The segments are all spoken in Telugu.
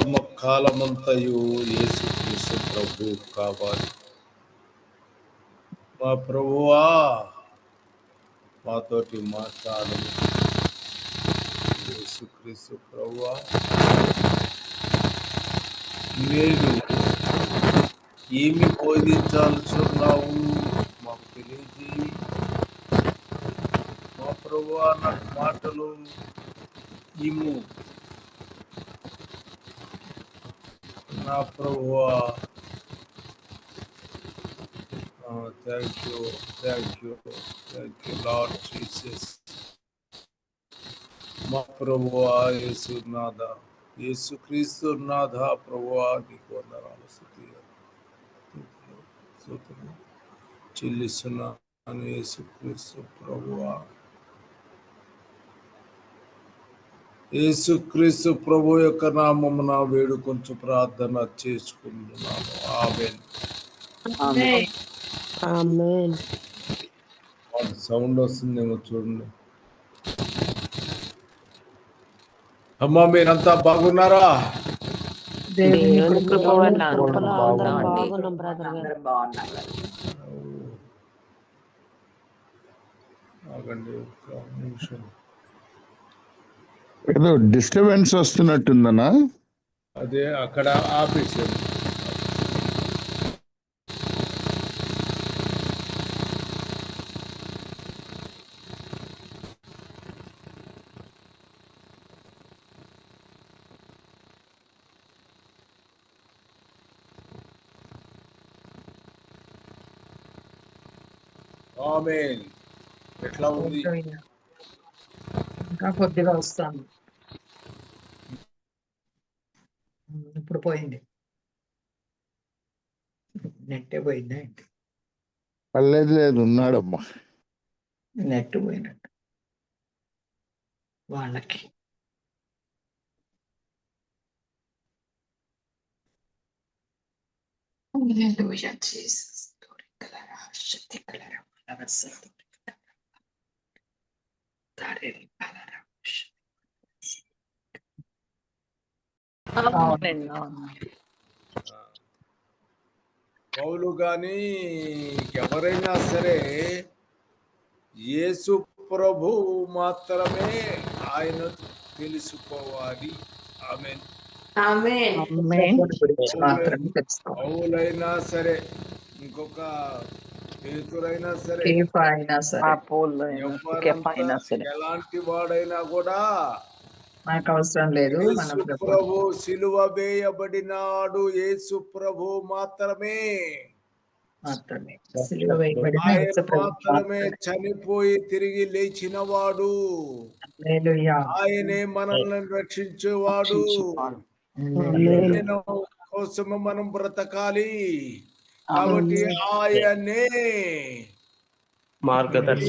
జీవితం కాలమంతయు యేసుక్రీస్తు ప్రభు కావాలి. మా ప్రభువా మాతోటి మాట్లాడు యేసుక్రీస్తు ప్రభువా నేను ఏమి బోధించాల్సున్నావు మాకు తెలియజేయి. మా ప్రభువా నాకు మాటలు ఇమ్ము నా ప్రభువా thank you thank you thank you Lord Jesus మా ప్రభువా యేసునాథ యేసు క్రీస్తు నాథ ప్రభువా నీకు వందనాలు స్థుతి స్తోత్రము చెల్లిస్తున్నాను యేసు క్రీస్తు ప్రభువా యేసుక్రీస్తు ప్రభు యొక్క నామమున వేడుకొంచు ప్రార్థన చేసుకుంటున్నాను ఆమెన్. ఆమేన్. సౌండ్ వస్తుందేమో చూడండి. అమ్మా మీరంతా బాగున్నారు? ఆగండి ఒక్క నిమిషం. ఏదో డిస్టర్బెన్స్ వస్తున్నట్టుందనా? అదే అక్కడ ఆపేసాను ఆమేన్. ఎట్లా ఉంది? ఇంకా కొద్దిగా వస్తాను ఇప్పుడు పోయింది నెట్ పోయిందా ఏంటి పర్లేదు లేదు ఉన్నాడమ్మా నెట్ పోయినట్టు వాళ్ళకి namaste. Tariri kalara, shati. పౌలు కానీ ఎవరైనా సరే యేసు ప్రభు మాత్రమే ఆయన తెలుసుకోవాలి ఆమె దేవుని గురించి మాత్రమే తెలుసుకోవాలి పౌలైనా సరే ఇంకొక పేతురైనా సరే అయినా సరే ఎలాంటి వాడైనా కూడా మనకు అవసరం లేదు మన ప్రభు సిలువ వేయబడినాడు యేసు ప్రభు మాత్రమే. మాత్రమే. సిలువ వేయబడిన ఆయన యేసు ప్రభు మాత్రమే చనిపోయి తిరిగి లేచినవాడు. హల్లెలూయా. ఆయనే మనల్ని రక్షించేవాడు. కోసము మనం బ్రతకాలి. కాబట్టి ఆయనే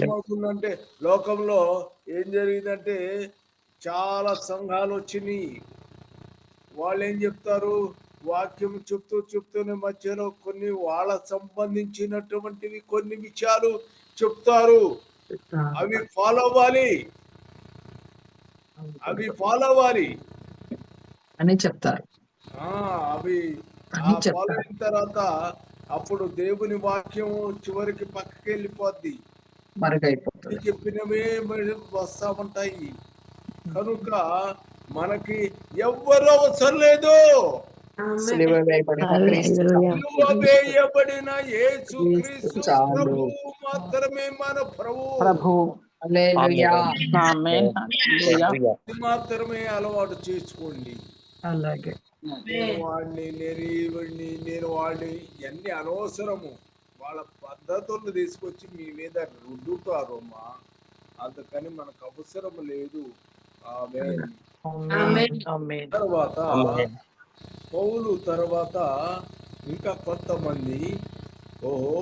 ఏమవుతుందంటే లోకంలో ఏం జరిగిందంటే చాలా సంఘాలు వచ్చినాయి. వాళ్ళు ఏం చెప్తారు? వాక్యం చెప్తూ చెప్తూనే మధ్యలో కొన్ని వాళ్ళ సంబంధించినటువంటివి కొన్ని విషయాలు చెప్తారు. అవి ఫాలో అవ్వాలి. అవి ఫాలో అవ్వాలి. అని చెప్తారు. ఆ అవి. ఫాలో అయిన తర్వాత అప్పుడు దేవుని వాక్యం చివరికి పక్కకి వెళ్ళిపోద్ది మరుగైపోతుంది చెప్పినవే వస్తా ఉంటాయి. కనుక మనకి ఎవ్వరు అవసరం లేదు. వేయబడిన యేసు క్రీస్తు మాత్రమే మన ప్రభు. ప్రభు. మాత్రమే అలవాటు చేసుకోండి. అలాగే. నేను వాడిని నేను ఈవిడ్ని నేను వాడిని ఇవన్నీ అనవసరము. వాళ్ళ పద్ధతులు తీసుకొచ్చి మీ మీద రుద్దుతారు అమ్మా అందుకని మనకు అవసరం లేదు. తర్వాత పౌలు తర్వాత ఇంకా కొంతమంది ఓహో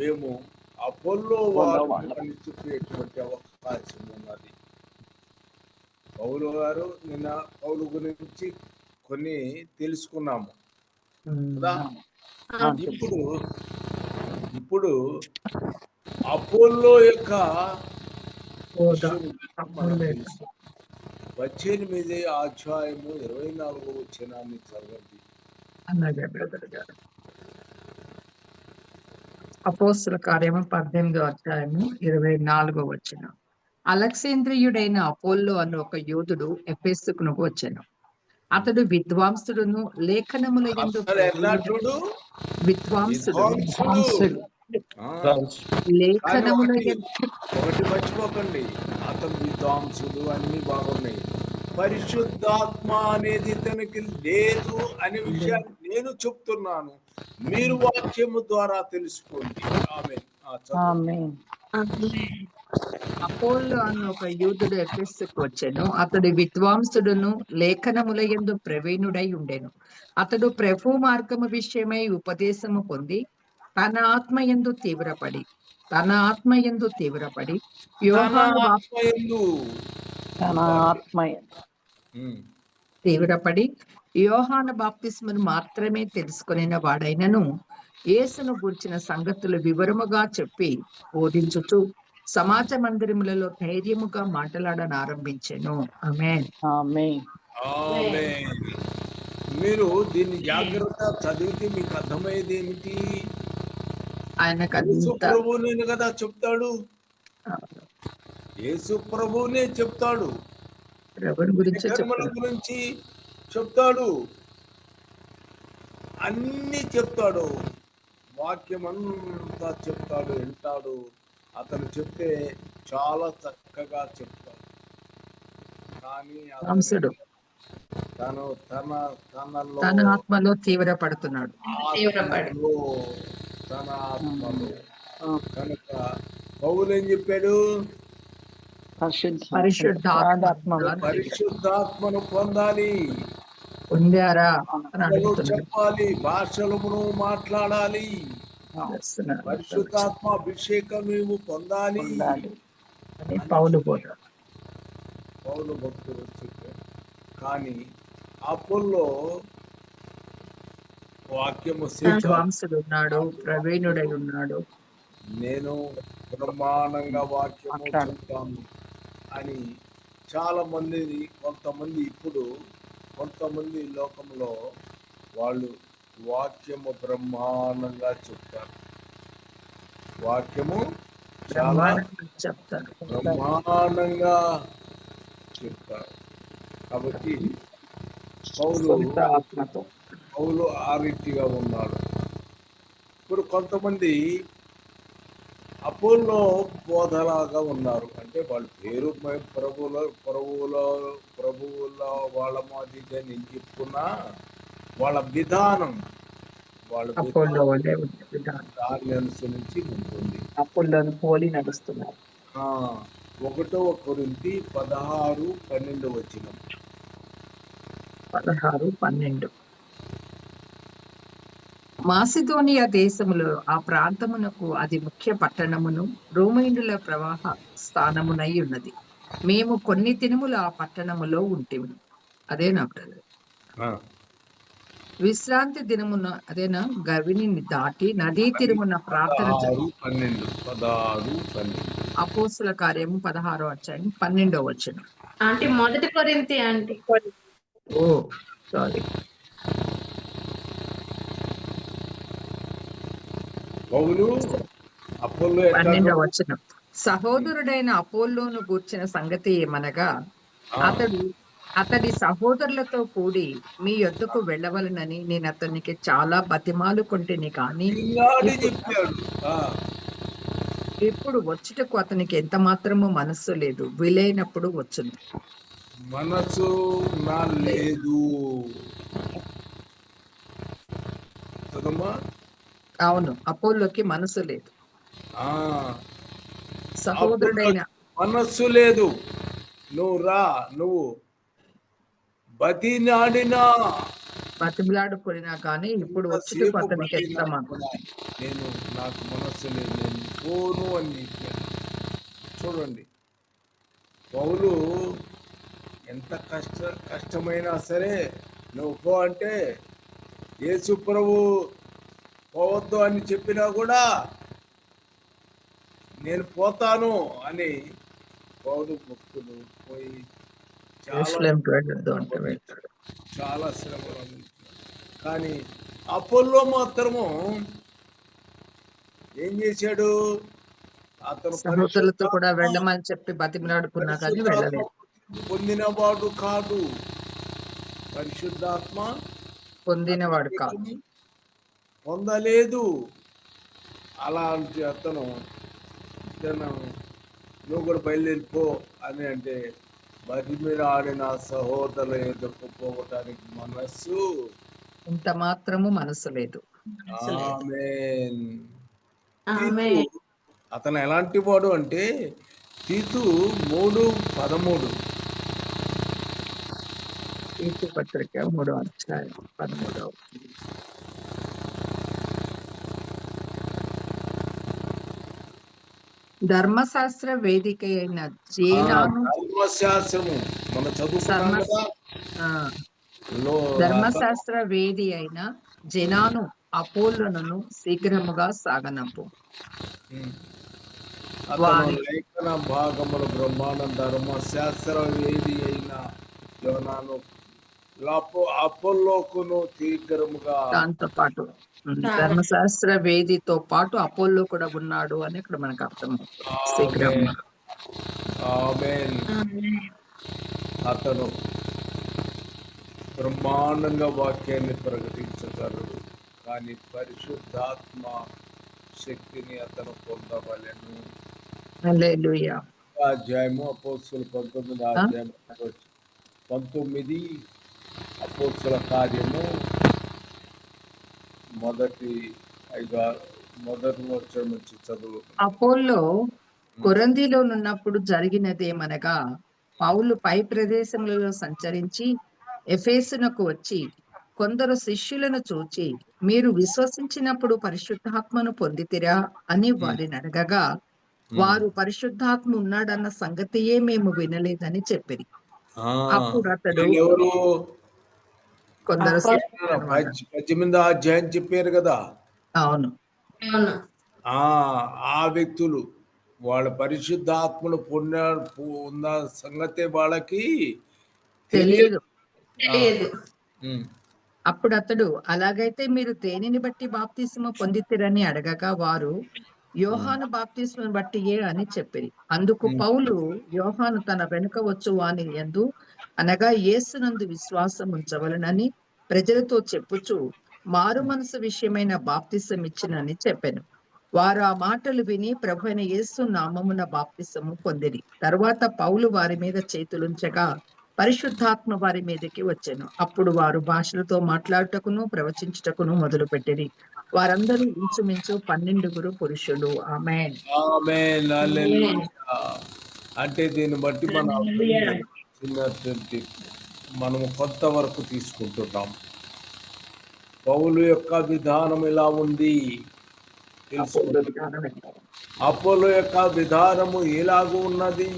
మేము అపోల్లో వాళ్ళు అని చెప్పేటువంటి అవకాశం ఉన్నది పౌలు గారు నిన్న పౌలు గురించి కొన్ని తెలుసుకున్నాము. కదా? ఇప్పుడు ఇప్పుడు అపోల్లో యొక్క. పద్దెనిమిది అధ్యాయము ఇరవై నాలుగో వచ్చినాన్ని చదవండి. అలాగే బ్రదర్ గారు. అపోస్తుల కార్యము పద్దెనిమిదో అధ్యాయము ఇరవై నాలుగో వచ్చిన అలెక్సేంద్రియుడైన అపోల్లో అన్న ఒక యోధుడు ఎఫెస్సుకును వచ్చాను. అతడు విద్వాంసుడును లేఖనముల విద్వాంసుడు. విద్వాంసుడు. ఆ, లేఖనముల కానీ యందు ఒకటి మర్చిపోకండి. అతను విద్వాంసుడు అన్ని బాగున్నాయి. పరిశుద్ధాత్మ అనేది ఇతనికి లేదు అనే విషయాన్ని నేను చెప్తున్నాను. మీరు వాక్యము ద్వారా తెలుసుకోండి. ఆమె ఆమేన్. అపోల్లో అన్న ఒక యూదుడు ఎఫెస్సుకు వచ్చాను. అతడు విద్వాంసుడును లేఖనముల యందు ప్రవీణుడై ఉండెను. అతడు ప్రభు మార్గము విషయమై ఉపదేశము పొంది తన ఆత్మ యందు తీవ్రపడి తన ఆత్మ యందు తీవ్రపడి తీవ్రపడి యోహాను బాప్తిస్మను మాత్రమే తెలుసుకొనిన వాడైనను యేసును గూర్చిన సంగతులు వివరముగా చెప్పి బోధించుచు. సమాజ మందిరములలో ధైర్యముగా మాట్లాడనారంభించెను ఆమె మీరు దీన్ని జాగ్రత్త చదివితే మీకు అర్థమయ్యేది ఏమిటి? అంత ప్రభువునే కదా చెప్తాడు. యేసు ప్రభువునే చెప్తాడు. ప్రభుని గురించే గురించి చెప్తాడు. అన్ని చెప్తాడు. వాక్యం అంతా చెప్తాడు వింటాడు. అతను చెప్తే చాలా చక్కగా చెప్తాడు. కానీ హంసుడు. తను తన తనలో తన ఆత్మలో తీవ్రపడుతున్నాడు. ఆత్మలో తన ఆత్మలో. కనుక పౌలు ఏం చెప్పాడు? పరిశుద్ధ పరిశుద్ధాత్మ పరిశుద్ధాత్మను పొందాలి. పొందారా భాషలు చెప్పాలి భాషలను మాట్లాడాలి. పరిశుద్ధాత్మ అభిషేకం మేము పొందాలి. పౌలు పౌలు భక్తులు కానీ అప్పుల్లో వాక్యము విద్వాంసుడు ఉన్నాడు ప్రవీణుడై ఉన్నాడు. నేను బ్రహ్మాండంగా వాక్యము మాట్లాడు. చెప్తాను అని చాలా మంది కొంతమంది ఇప్పుడు కొంతమంది లోకంలో వాళ్ళు వాక్యము బ్రహ్మాండంగా చెప్తారు. వాక్యము చాలా బ్రహ్మాండంగా చెప్తారు. బ్రహ్మాండంగా చెప్తారు. కాబట్టి పౌలు ఆత్మతో. పౌలు ఆ రీతిగా ఉన్నాడు. ఇప్పుడు కొంతమంది అపోలో బోధలాగా ఉన్నారు. అంటే వాళ్ళ పేరు ప్రభువుల ప్రభువుల ప్రభువుల వాళ్ళ మాదిరిగా నేను చెప్పుకున్నా వాళ్ళ విధానం వాళ్ళ అనుసరించి ఉంటుంది. పోలి నడుస్తున్నారు. ఒకటో కొరింతి పదహారు పన్నెండు వచ్చిన పదహారు పన్నెండు. మాసిదోనియా దేశములో ఆ ప్రాంతమునకు అది ముఖ్య పట్టణమును రోమైనుల ప్రవాహ స్థానమునై ఉన్నది. మేము కొన్ని దినములు ఆ పట్టణములో ఉంటేము. అదేనా బ్రదర్. విశ్రాంతి దినమున అదేనా? గవిని దాటి నదీ తిరుమున ప్రార్థన పన్నెండు. పదహారు పన్నెండు. అపోస్తుల కార్యము పదహారో అధ్యాయం పన్నెండో వచ్చిన ఆంటీ మొదటి కొరింతి ఆంటీ. ఓ సారీ. పన్నెండవ వచనం. సహోదరుడైన అపోల్లోను గూర్చిన సంగతి ఏమనగా అతడు అతడి సహోదరులతో కూడి మీ యొద్దకు వెళ్ళవలనని నేను అతనికి చాలా బతిమాలు కొంటిని కానీ ఇప్పుడు వచ్చుటకు అతనికి ఎంత మాత్రము మనస్సు లేదు. వీలైనప్పుడు వచ్చును. మనసు నా లేదు. అవును అపోల్లోకి మనసు లేదు. సహోదరుడైన మనస్సు లేదు. నువ్వు రా నువ్వు. బతినాడినా బతిమిలాడుకున్నా కానీ ఇప్పుడు మన- బతిలాడుకున్నా, నేను నాకు మనస్సు లేదు నేను పోను అని చెప్పాను. చూడండి పౌలు ఎంత కష్ట కష్టమైనా సరే నువ్వు పో అంటే యేసు ప్రభు పోవద్దు అని చెప్పినా కూడా నేను పోతాను అని పౌలు భక్తులు పోయి చాలా శ్రమలు అనుభవించాడు. కానీ అపోల్లో మాత్రము ఏం చేశాడు? అతను సహోదరులతో కూడా వెళ్ళమని చెప్పి బతిమలాడుకున్నా కానీ వెళ్ళలేదు. పొందినవాడు కాదు. పరిశుద్ధాత్మ పొందినవాడు కాదు. పొందలేదు. అలాంటి అతను నువ్వు కూడా బయలుదేరిపో అని అంటే మరి మీరు ఆడిన సహోదరుల ఎదుర్కొ పోవటానికి మనస్సు. ఇంత మాత్రము మనసు లేదు. తీతు, అతను ఎలాంటి వాడు అంటే తీతు మూడు పదమూడు. తీర్పు పత్రిక మూడో అధ్యాయం పదమూడవ. ధర్మశాస్త్ర వేదిక అయిన జేనాను ధర్మశాస్త్రము. మన ధర్మశాస్త్ర వేది అయిన జనాను అపోలను శీఘ్రముగా సాగనంపు. లేఖన భాగముల బ్రహ్మాండం ధర్మశాస్త్ర వేది అయిన లాపో అపోల్లోకును తీవ్రముగా దాంతో పాటు ధర్మశాస్త్ర వేదితో పాటు అపోల్లో కూడా ఉన్నాడు అని ఇక్కడ మనకు అర్థం శీఘ్రంగా ఆమేన్. అతను బ్రహ్మాండంగా వాక్యాన్ని ప్రకటించగలడు కానీ పరిశుద్ధాత్మ శక్తిని అతను పొందవలెను. హల్లెలూయా. అధ్యాయము అపోస్తుల పంతొమ్మిది అధ్యాయం పంతొమ్మిది అపోస్తుల కార్యము మొదటి ఐదు మొదటి నుంచి చదువు అపోల్లో కొరందిలో ఉన్నప్పుడు జరిగినదేమనగా పౌలు పై ప్రదేశములలో సంచరించి ఎఫేసునకు వచ్చి కొందరు శిష్యులను చూచి మీరు విశ్వసించినప్పుడు పరిశుద్ధాత్మను పొందితిరా అని వారిని అడగగా వారు పరిశుద్ధాత్మ ఉన్నాడన్న సంగతియే మేము వినలేదని చెప్పిరి. అప్పుడు అతడు కొందరు పద్దెనిమిదో అధ్యాయం చెప్పారు కదా? అవును. అవును. ఆ ఆ వ్యక్తులు వాళ్ళ పరిశుద్ధాత్మను పొంద ఉన్న సంగతే వాళ్ళకి తెలియదు. అప్పుడు అతడు అలాగైతే మీరు దేనిని బట్టి బాప్తిస్మ పొందితిరని అడగగా వారు యోహాను బాప్తిస్మను బట్టియే అని చెప్పిరి అందుకు పౌలు యోహాను తన వెనుక వచ్చు వాని ఎందు అనగా యేసునందు విశ్వాసం ఉంచవలనని ప్రజలతో చెప్పుచు మారు మనసు విషయమైన బాప్తిసం ఇచ్చినని చెప్పాను. వారు ఆ మాటలు విని ప్రభు అయిన యేసు నామమున బాప్తిసము పొందిరి. తరువాత పౌలు వారి మీద చేతులుంచగా పరిశుద్ధాత్మ వారి మీదకి వచ్చాను. అప్పుడు వారు భాషలతో మాట్లాడుటకును ప్రవచించుటకును మొదలు పెట్టిరి వారందరూ ఇంచుమించు పన్నెండుగురు పురుషులు. ఆమె ఆమేన్, హల్లెలూయా. అంటే దీన్ని బట్టి మనం మనము కొంతవరకు తీసుకుంటున్నాం. పౌలు యొక్క విధానం ఎలా ఉంది? తెలుసు అపోలో యొక్క విధానము ఎలాగూ ఉన్నది?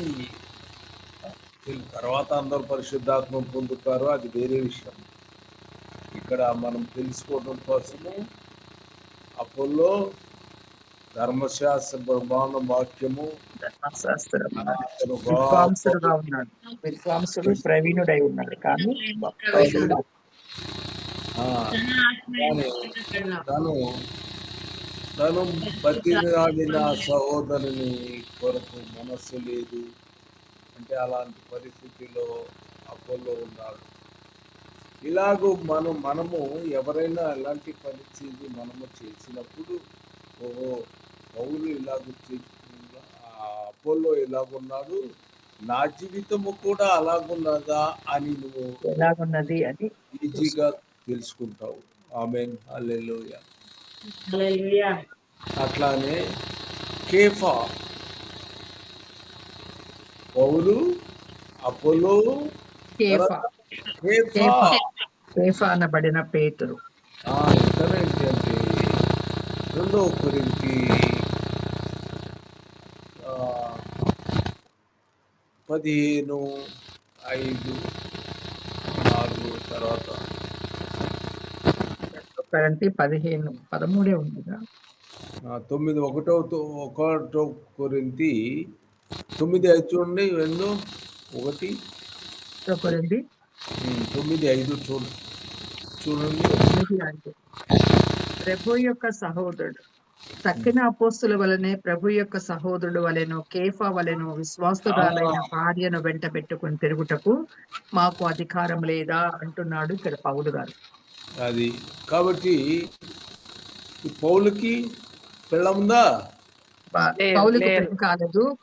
తర్వాత అందరూ పరిశుద్ధాత్మ పొందుతారు అది వేరే విషయం. ఇక్కడ మనం తెలుసుకోవడం కోసము అపోలో ధర్మశాస్త్ర బ్రహ్మాండ వాక్యము ఉన్నాడు విద్వాంసుడు ప్రవీణుడై ఉన్నాడు కానీ తను తను బతిలాడిన సహోదరుని కొరకు మనస్సు లేదు. అంటే అలాంటి పరిస్థితిలో అపోలో ఉన్నాడు. ఇలాగూ మనం మనము ఎవరైనా ఎలాంటి పరిస్థితి మనము చేసినప్పుడు ఓహో పౌలు ఇలాగ అపోలో ఇలాగున్నాడు నా జీవితము కూడా అలాగున్నదా అని నువ్వు ఎలాగున్నది అని ఈజీగా తెలుసుకుంటావు. ఆమెన్. హల్లెలూయా. హల్లెలూయా. అట్లానే కేఫా పౌలు అపోలో అనబడిన పేతురు. ఏంటంటే ఆ, పదిహేను ఐదు నాలుగు తర్వాత. కరెంట్ పదిహేను పదమూడే ఉందిగా. ఆ, తొమ్మిది ఒకటో ఒకటో కొరింతి తొమ్మిది ఐదు చూడండి రెండు ఒకటి. ఉమ్, తొమ్మిది ఐదు చూడు చూడండి. ప్రభు యొక్క సహోదరుడు. తక్కిన అపోస్తుల వలనే ప్రభు యొక్క సహోదరుడు వలెను కేఫా వలెను విశ్వాసురాలైన భార్యను వెంట పెట్టుకుని తిరుగుటకు మాకు అధికారం లేదా అంటున్నాడు ఇక్కడ పౌలు గారు. అది. కాబట్టి పౌలుకి బా- లేదు, పౌలుకు కాలేదు.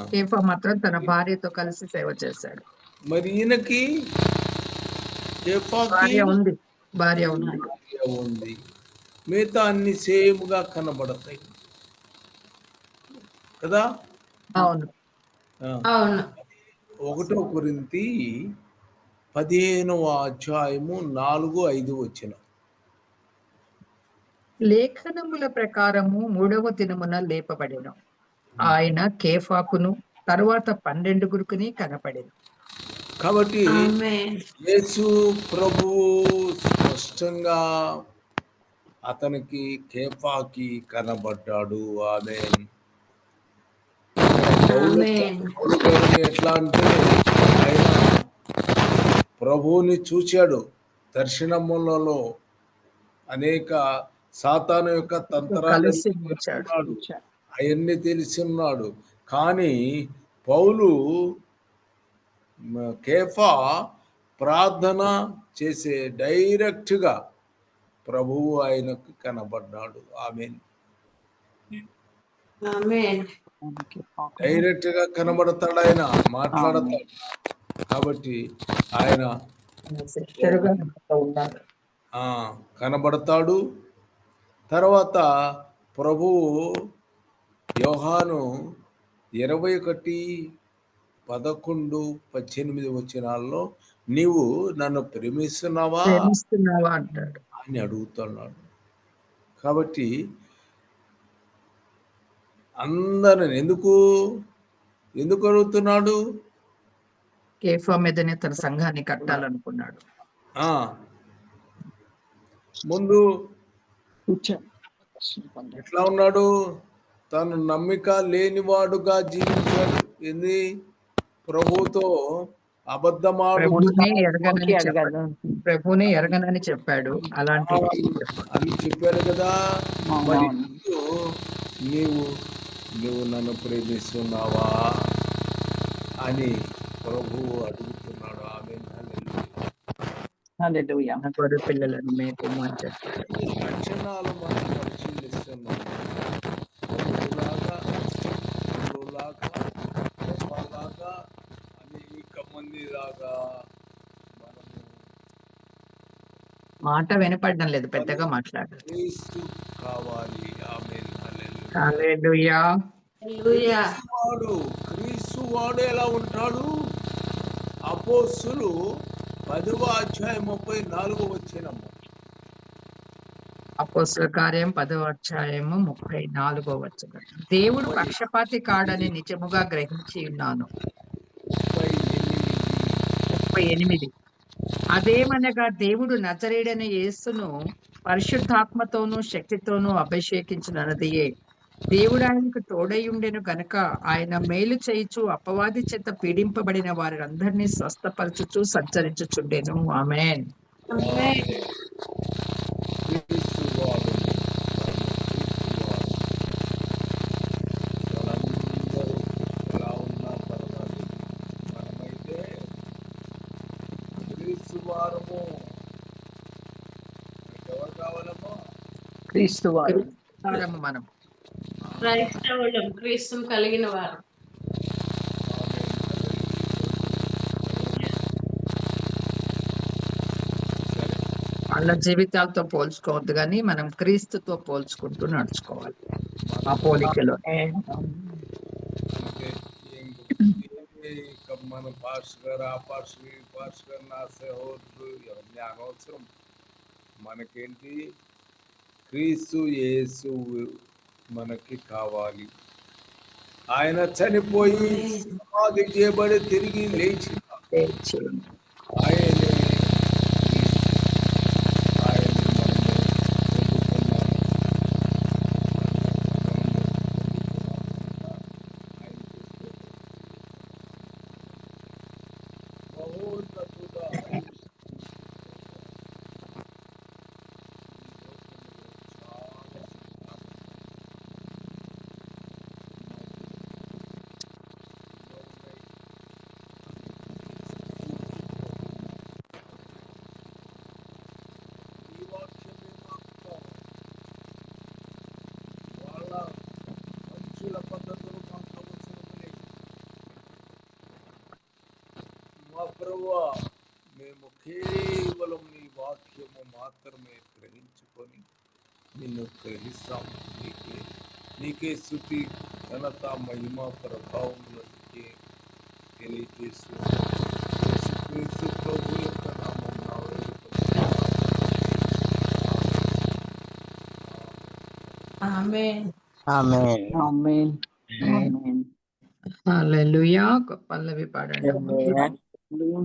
కేఫా మాత్రం తన భార్యతో కలిసి సేవ చేశాడు. మరి ఈయనకి భార్య ఉంది. భార్య ఉంది. మిగతా అన్ని సేమ్గా కనబడతాయి. కదా? అవును. అవును. ఒకటో కొరింతి పదిహేనవ అధ్యాయము నాలుగు ఐదు వచ్చిన. లేఖనముల ప్రకారము మూడవ దినమున లేపబడెను. ఆయన కేఫాకును తరువాత పన్నెండుగురుకుని కనపడెను. కాబట్టి ఆమేన్. యేసు ప్రభువు స్పష్టంగా అతనికి కేఫాకి కనబడ్డాడు. ఆమె ఆమేన్. ఎట్లా అంటే ఆయన ప్రభువుని చూశాడు దర్శనములలో అనేక సాతాను యొక్క తంత్రాలు అవన్నీ తెలిసి ఉన్నాడు కానీ పౌలు కేఫా ప్రార్థన చేసే డైరెక్ట్గా ప్రభువు ఆయనకు కనబడ్డాడు. ఆమె ఆమేన్. డైరెక్ట్గా కనబడతాడు ఆయన మాట్లాడతాడు. కాబట్టి ఆయన కనబడతాడు. తర్వాత ప్రభువు యోహాను ఇరవై ఒకటి పదకొండు పద్దెనిమిది వచనాల్లో నీవు నన్ను ప్రేమిస్తున్నావా? ప్రేమిస్తున్నావా అంటాడు. అని అడుగుతున్నాడు. కాబట్టి అందరిని ఎందుకు ఎందుకు అడుగుతున్నాడు? కేఫా మీదనే తన సంఘాన్ని కట్టాలనుకున్నాడు. ఆ. ముందు ఎట్లా ఉన్నాడు? తను నమ్మిక లేనివాడుగా జీవించాడు. ఏంది? ప్రభుతో అబద్ధమాడు ప్రభునే ఎరగనని చెప్పాడు. అలాంటి అని చెప్పాడు కదా. మరి నీవు నువ్వు నన్ను ప్రేమిస్తున్నావా అని ప్రభువు అడుగుతున్నాడు. ఆమె పిల్లలను మేపము అని చెప్పాడు ఈ లక్షణాలు మనం పరిశీలిస్తున్నాం పౌరులాగా, పౌరులాగా, గొప్పలాగా, అనేక మంది లాగా మనము మాట వినపడడం లేదు పెద్దగా వాడు ఎలా ఉంటాడు? అపోస్తులు పదవ అధ్యాయం ముప్పై నాలుగు వచ్చినము అపోస్తుల కార్యం పదవ అధ్యాయము ముప్పై నాలుగో వచ్చిన దేవుడు పక్షపాతి కాడని నిజముగా గ్రహించి ఉన్నాను. ముప్పై ఎనిమిది. ముప్పై ఎనిమిది. అదేమనగా దేవుడు నజరేడని యేసును పరిశుద్ధాత్మతోనూ శక్తితోనూ అభిషేకించినదియే దేవుడు ఆయనకు తోడై ఉండెను ఆయన మేలు చేయుచు అపవాది చేత పీడింపబడిన వారందరినీ స్వస్థపరచుచు సంచరించుచుండెను. ఆమెన్ ఆమేన్ క్రీస్తు వాడు క్రీస్తు వాడు వాళ్ళందరూ ఎలా ఉన్నా పర్వాలేదు మనమైతే క్రీస్తు వారము ఎవరు కావాలమ్మా క్రీస్తు వారు మనం. క్రైస్తవులం క్రీస్తు కలిగిన వారు. వాళ్ళ జీవితాలతో పోల్చుకోవద్దు కానీ మనం క్రీస్తుతో పోల్చుకుంటూ నడుచుకోవాలి. ఆ పోలికలో మన పాస్ గారు ఆ పాస్ ఈ పాస్ గారు నా అనవసరం మనకేంటి క్రీస్తు యేసు మనకి కావాలి. ఆయన చనిపోయి సమాధి చేయబడి తిరిగి లేచి ఆయనే ఆయన్ని మనము పొందుకున్నాము. ఆయనకి స్తోత్రం. మేము కేవలం నీ వాక్యము మాత్రమే గ్రహించుకొని నిన్ను గ్రహిస్తాము నీకే నీకే శృతి ఘనత మహిమ ప్రభావములకి తెలియజేస్తూ యేసుక్రీస్తు ప్రభు యొక్క నామమున వేడుకొనుచున్నాము. ఆమె ఆమేన్ ఆమేన్ ఆమేన్ హల్లెలూయా పల్లవి పాడండి ఆమేన్ హల్లెలూయా